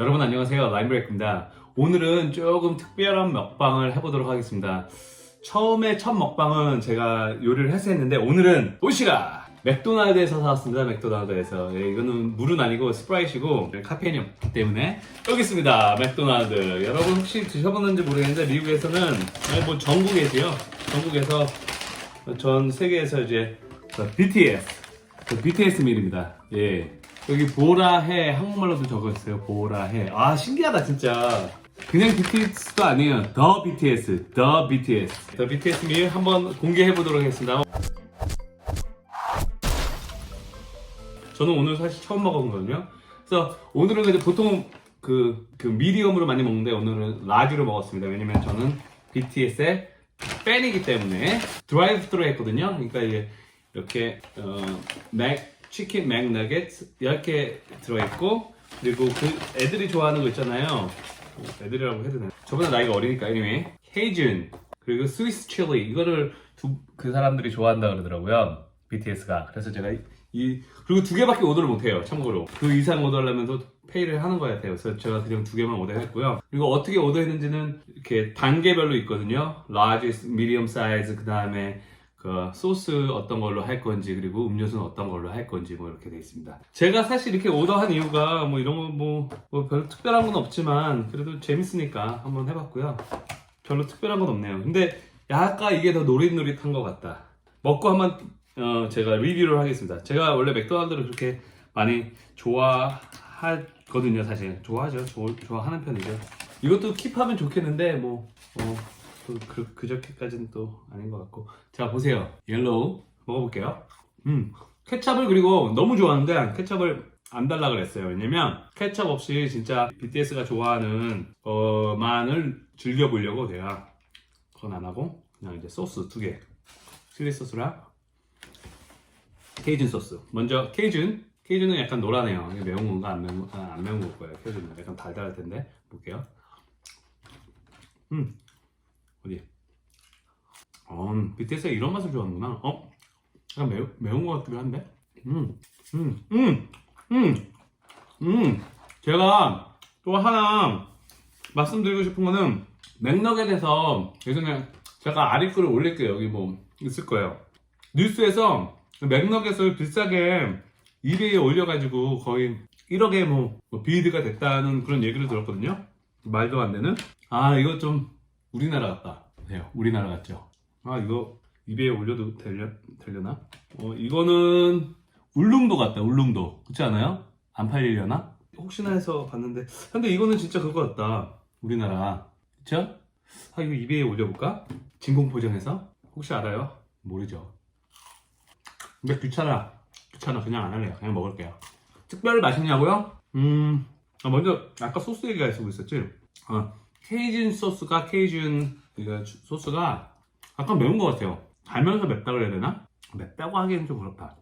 여러분 안녕하세요. 라임브레이크입니다. 오늘은 조금 특별한 먹방을 해보도록 하겠습니다. 처음에 첫 먹방은 제가 요리를 해서 했는데 오늘은 도시락 맥도날드에서 사왔습니다. 맥도날드에서. 예, 이거는 물은 아니고 스프라이트이고 카페인이 없기 때문에 여기 있습니다. 맥도날드. 여러분 혹시 드셔봤는지 모르겠는데 미국에서는 뭐 전국에서요. 전국에서 전 세계에서 이제 그 BTS 그 BTS 밀입니다. 예. 여기 보라해 한국말로도 적었어요. 보라해. 아 신기하다 진짜. 그냥 BTS도 아니에요. 더 BTS, 더 BTS, 더 BTS 밀 한번 공개해 보도록 하겠습니다. 저는 오늘 사실 처음 먹어보거든요. 그래서 오늘은 근데 보통 그, 그 미디엄으로 많이 먹는데 오늘은 라지로 먹었습니다. 왜냐면 저는 BTS의 팬이기 때문에 드라이브 스루로 했거든요. 그러니까 이게 이렇게 어, 맥 치킨 맥 너겟 10개 들어있고 그리고 그 애들이 좋아하는 거 있잖아요. 어, 애들이라고 해도 되나? 저보다 나이가 어리니까 anyway. 헤이준 그리고 스위스 칠리 이거를 두, 그 사람들이 좋아한다 그러더라고요. BTS가. 그래서 제가 이, 이- 그리고 두 개밖에 오더를 못해요. 참고로 그 이상 오더하려면 또 페이를 하는 거야 돼요. 그래서 제가 그냥 두 개만 오더했고요. 그리고 어떻게 오더했는지는 이렇게 단계별로 있거든요. large, medium 그 다음에 그 소스 어떤 걸로 할 건지 그리고 음료수는 어떤 걸로 할 건지 뭐 이렇게 돼 있습니다. 제가 사실 이렇게 오더한 이유가 뭐 이런 거뭐별 특별한 건 없지만 그래도 재밌으니까 한번 해봤고요. 별로 특별한 건 없네요. 근데 약간 이게 더 노릿노릿한 것 같다. 먹고 한번 어, 제가 리뷰를 하겠습니다. 제가 원래 맥도날드를 그렇게 많이 좋아하거든요, 사실. 좋아하죠. 좋아, 좋아하는 편이죠. 이것도 킵하면 좋겠는데 뭐 어, 또 그, 그저께까지는 또 아닌 것 같고. 자 보세요, 옐로우 먹어볼게요. 음, 케찹을 그리고 너무 좋아하는데 케찹을 안 달라 그랬어요. 왜냐면 케찹 없이 진짜 BTS가 좋아하는 것만을 즐겨보려고 제가 그건 안 하고 그냥 이제 소스 두 개, 칠리 소스랑 케이준 소스. 먼저 케이준. 케이준은 약간 노라네요. 매운 건가 안 매운, 아, 안 매운 걸 거예요. 케이준은 약간 달달할 텐데 볼게요. 음 어디? 어, BTS가 이런 맛을 좋아하는구나. 어? 약간 매우, 매운 것 같기도 한데? 음, 음, 음, 음, 음. 제가 또 하나 말씀드리고 싶은 거는 맥너겟에서 예전에 제가 아리글을 올릴게요. 여기 뭐 있을 거예요. 뉴스에서 맥너겟을 비싸게 이베이에 올려가지고 거의 1억에 뭐, 뭐 비드가 됐다는 그런 얘기를 들었거든요. 말도 안 되는. 아 이거 좀 우리나라 같다. 네요. 우리나라 같죠. 아 이거 이베이에 올려도 되려, 되려나? 어 이거는 울릉도 같다. 울릉도. 그렇지 않아요? 안 팔리려나? 혹시나 해서 봤는데 근데 이거는 진짜 그거 같다. 우리나라. 그쵸? 아 이거 이베이에 올려볼까? 진공 포장해서? 혹시 알아요? 모르죠. 근데 귀찮아. 귀찮아. 그냥 안 할래요. 그냥 먹을게요. 특별히 맛있냐고요? 음, 아, 먼저 아까 소스 얘기가 있었지? 아, 케이준 소스가 케이준 그 소스가 약간 매운 것 같아요. 달면서 맵다 그래야 되나? 맵다고 하기엔 좀 그렇다.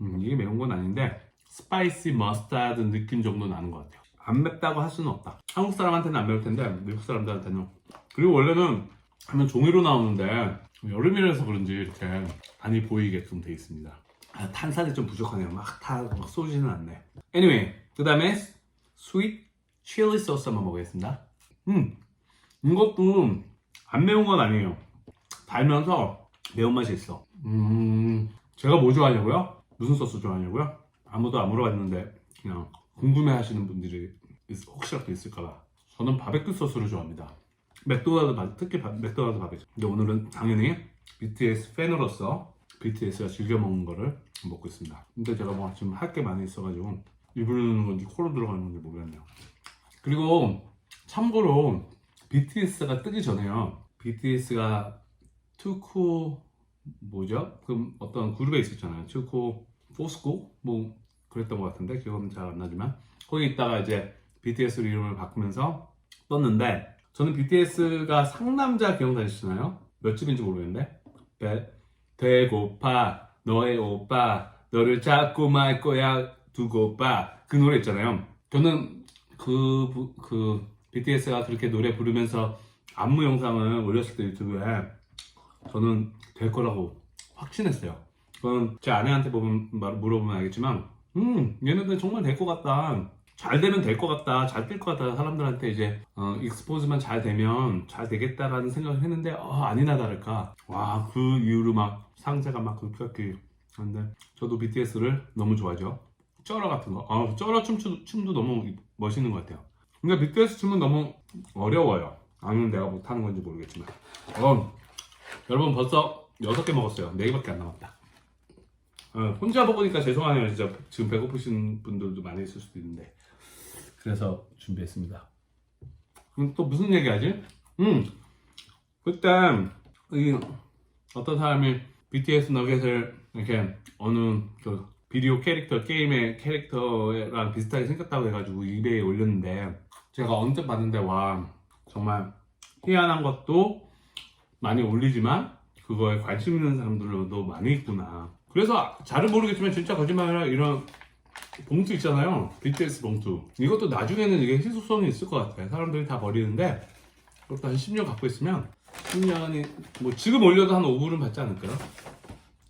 음, 이게 매운 건 아닌데 스파이시 머스타드 느낌 정도 나는 것 같아요. 안 맵다고 할 수는 없다. 한국 사람한테는 안 매울 텐데 미국 사람들한테는 그리고 원래는 하면 종이로 나오는데 여름이라서 그런지 이렇게 많이 보이게끔 돼 있습니다. 아, 탄산이 좀 부족하네요. 막 타, 막 쏘지는 않네. Anyway, 그 다음에 스윗 칠리 소스 한번 먹겠습니다. 음, 이것도 안 매운 건 아니에요. 달면서 매운맛이 있어. 음, 제가 뭐 좋아하냐고요? 무슨 소스 좋아하냐고요? 아무도 안 물어봤는데 그냥 궁금해 하시는 분들이 있- 혹시라도 있을까봐. 저는 바베큐 소스를 좋아합니다. 맥도날드 바- 특히 바- 맥도날드 바베큐. 근데 오늘은 당연히 BTS 팬으로서 BTS가 즐겨 먹는 거를 먹고 있습니다. 근데 제가 뭐 지금 할 게 많이 있어가지고 입으로 넣는 건지 코로 들어가는 건지 모르겠네요. 그리고 참고로 BTS가 뜨기 전에요. BTS가 투쿠 뭐죠? 그 어떤 그룹에 있었잖아요. 투쿠 포스코 뭐 그랬던 것 같은데 기억은 잘 안 나지만 거기 있다가 이제 BTS로 이름을 바꾸면서 떴는데 저는 BTS가 상남자 기억나시나요? 몇 집인지 모르겠는데 배, 배고파 너의 오빠 너를 잡고 말 거야 두고 봐그 노래 있잖아요. 저는 그, 부- 그 BTS가 그렇게 노래 부르면서 안무 영상을 올렸을 때 유튜브에 저는 될 거라고 확신했어요. 그건 제 아내한테 보면 말- 물어보면 알겠지만 음 얘네들 정말 될 것 같다. 잘 되면 될 것 같다, 잘 될 것 같다 사람들한테 이제 어, 익스포즈만 잘 되면 잘 되겠다라는 생각을 했는데 어, 아니나 다를까 와 그 이후로 막 상세가 막 그렇게 근데 저도 BTS를 너무 좋아하죠. 쩌러 같은 거, 아 쩌러 춤, 춤도 너무 멋있는 것 같아요. 근데 BTS 춤은 너무 어려워요. 아니면 내가 못하는 건지 모르겠지만. 어, 여러분 벌써 6개 먹었어요. 4개밖에 안 남았다. 어, 혼자 먹으니까 죄송하네요. 진짜 지금 배고프신 분들도 많이 있을 수도 있는데. 그래서 준비했습니다. 그럼 또 무슨 얘기 하지? 음, 그때 이 어떤 사람이 BTS 너겟을 이렇게 어느 그 비디오 캐릭터 게임의 캐릭터랑 비슷하게 생겼다고 해가지고 이베이에 올렸는데 제가 언뜻 봤는데 와 정말 희한한 것도 많이 올리지만 그거에 관심 있는 사람들도 많이 있구나. 그래서 잘은 모르겠지만 진짜 거짓말이라 이런 봉투 있잖아요. BTS 봉투. 이것도 나중에는 이게 희소성이 있을 것 같아요. 사람들이 다 버리는데 그것도 한 10년 갖고 있으면 10년이 뭐 지금 올려도 한 5불은 받지 않을까요?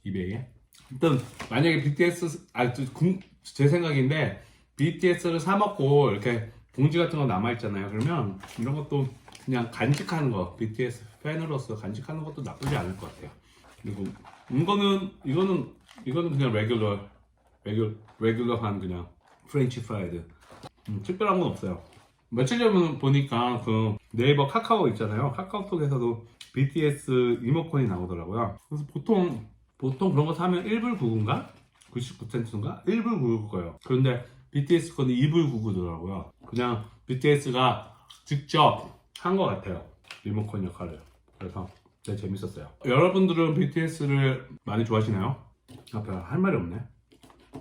이베이에. 일단 만약에 BTS 아제 생각인데 BTS를 사 먹고 이렇게 봉지 같은 거 남아 있잖아요. 그러면 이런 것도 그냥 간직하는 거 BTS 팬으로서 간직하는 것도 나쁘지 않을 것 같아요. 그리고 이거는 이거는 이거는 그냥 레귤러 레귤 레귤러한 그냥 프렌치 프라이드 음, 특별한 건 없어요. 며칠 전에 보니까 그 네이버 카카오 있잖아요. 카카오톡에서도 BTS 이모콘이 나오더라고요. 그래서 보통 보통 그런 거 사면 1불 99인가? 99센트인가? 1불 99 거예요. 그런데 BTS 거는 2불 99더라고요. 그냥 BTS가 직접 한 것 같아요. 리모컨 역할을. 그래서 되게 재밌었어요. 여러분들은 BTS를 많이 좋아하시나요? 아, 별로 할 말이 없네.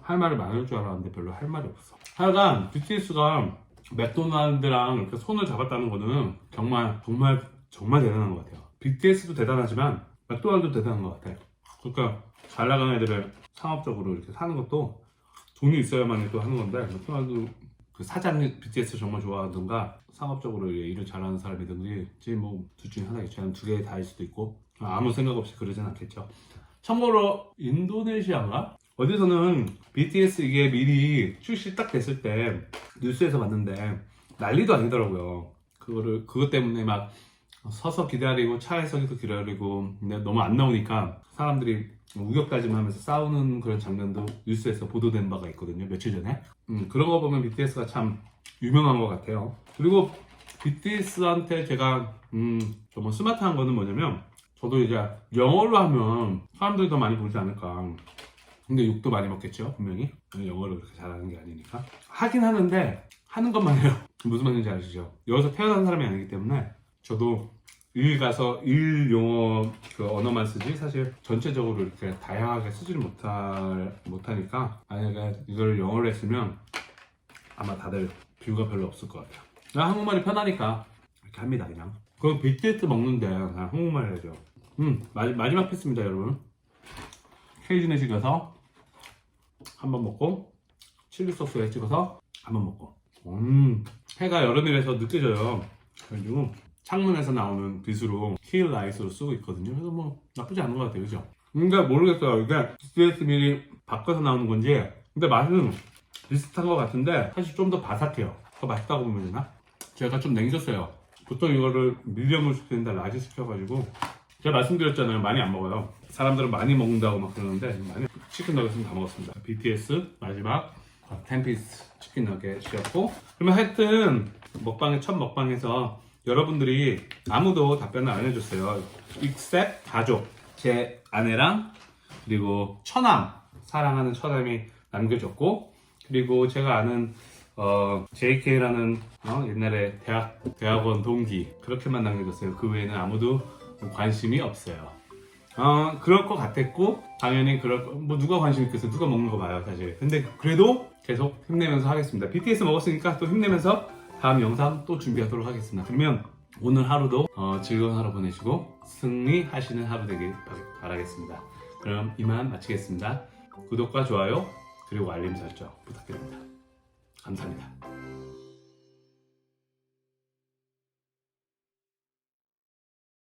할 말이 많을 줄 알았는데 별로 할 말이 없어. 하여간 BTS가 맥도날드랑 이렇게 손을 잡았다는 거는 정말 정말 정말 대단한 것 같아요. BTS도 대단하지만 맥도날드도 대단한 것 같아요. 그러니까 잘 나가는 애들을 상업적으로 이렇게 사는 것도 돈이 있어야만 또 하는 건데 맥도날드 그 사장이 BTS 정말 좋아하든가 상업적으로 일을 잘하는 사람이든지 뭐둘 중에 하나겠죠. 아니면 두 개 다일 수도 있고 아무 생각 없이 그러진 않겠죠. 참고로 인도네시아인가 어디서는 BTS 이게 미리 출시 딱 됐을 때 뉴스에서 봤는데 난리도 아니더라고요. 그거를 그것 때문에 막 서서 기다리고 차에서도 기다리고 근데 너무 안 나오니까 사람들이 우격다짐 하면서 싸우는 그런 장면도 뉴스에서 보도된 바가 있거든요 며칠 전에. 음, 그런 거 보면 BTS가 참 유명한 것 같아요. 그리고 BTS한테 제가 음, 정말 스마트한 거는 뭐냐면 저도 이제 영어로 하면 사람들이 더 많이 보지 않을까. 근데 욕도 많이 먹겠죠 분명히. 영어를 그렇게 잘하는 게 아니니까. 하긴 하는데 하는 것만 해요. 무슨 말인지 아시죠? 여기서 태어난 사람이 아니기 때문에 저도 일 가서 일 용어 그 언어만 쓰지 사실 전체적으로 이렇게 다양하게 쓰지를 못할 못하니까 만약에 이걸 영어로 했으면 아마 다들 뷰가 별로 없을 것 같아요. 나 한국말이 편하니까 이렇게 합니다 그냥. 그 BTS 먹는데 그냥 한국말 해야죠. 음 마, 마지막 패스입니다 여러분. 케이지네시 가서 한 번 먹고 칠리 소스에 찍어서 한 번 먹고. 음 해가 여름이라서 느껴져요. 그래가지고 창문에서 나오는 빛으로 킬 라이트로 쓰고 있거든요. 그래서 뭐 나쁘지 않은 것 같아요, 그죠? 그러니까 모르겠어요. 이게 BTS 미리 바꿔서 나오는 건지. 근데 맛은 비슷한 것 같은데 사실 좀 더 바삭해요. 더 맛있다고 보면 되나? 제가 좀 냉겼어요. 보통 이거를 미디엄을 시키는데 라지 시켜가지고 제가 말씀드렸잖아요. 많이 안 먹어요. 사람들은 많이 먹는다고 막 그러는데 많이 치킨 너겟은 다 먹었습니다. BTS 마지막 텐피스 치킨 너겟이었고 그러면 하여튼 먹방의 첫 먹방에서 여러분들이 아무도 답변을 안 해줬어요. except 가족. 제 아내랑 그리고 처남 사랑하는 처남이 남겨줬고 그리고 제가 아는 어, JK라는 어, 옛날에 대학 대학원 동기 그렇게만 남겨줬어요. 그 외에는 아무도 관심이 없어요. 어, 그럴 것 같았고 당연히 그럴 거, 뭐 누가 관심 있겠어 누가 먹는 거 봐요 사실. 근데 그래도 계속 힘내면서 하겠습니다. BTS 먹었으니까 또 힘내면서 다음 영상 또 준비하도록 하겠습니다. 그러면 오늘 하루도 어, 즐거운 하루 보내시고 승리하시는 하루 되길 바- 바라겠습니다. 그럼 이만 마치겠습니다. 구독과 좋아요 그리고 알림 설정 부탁드립니다. 감사합니다.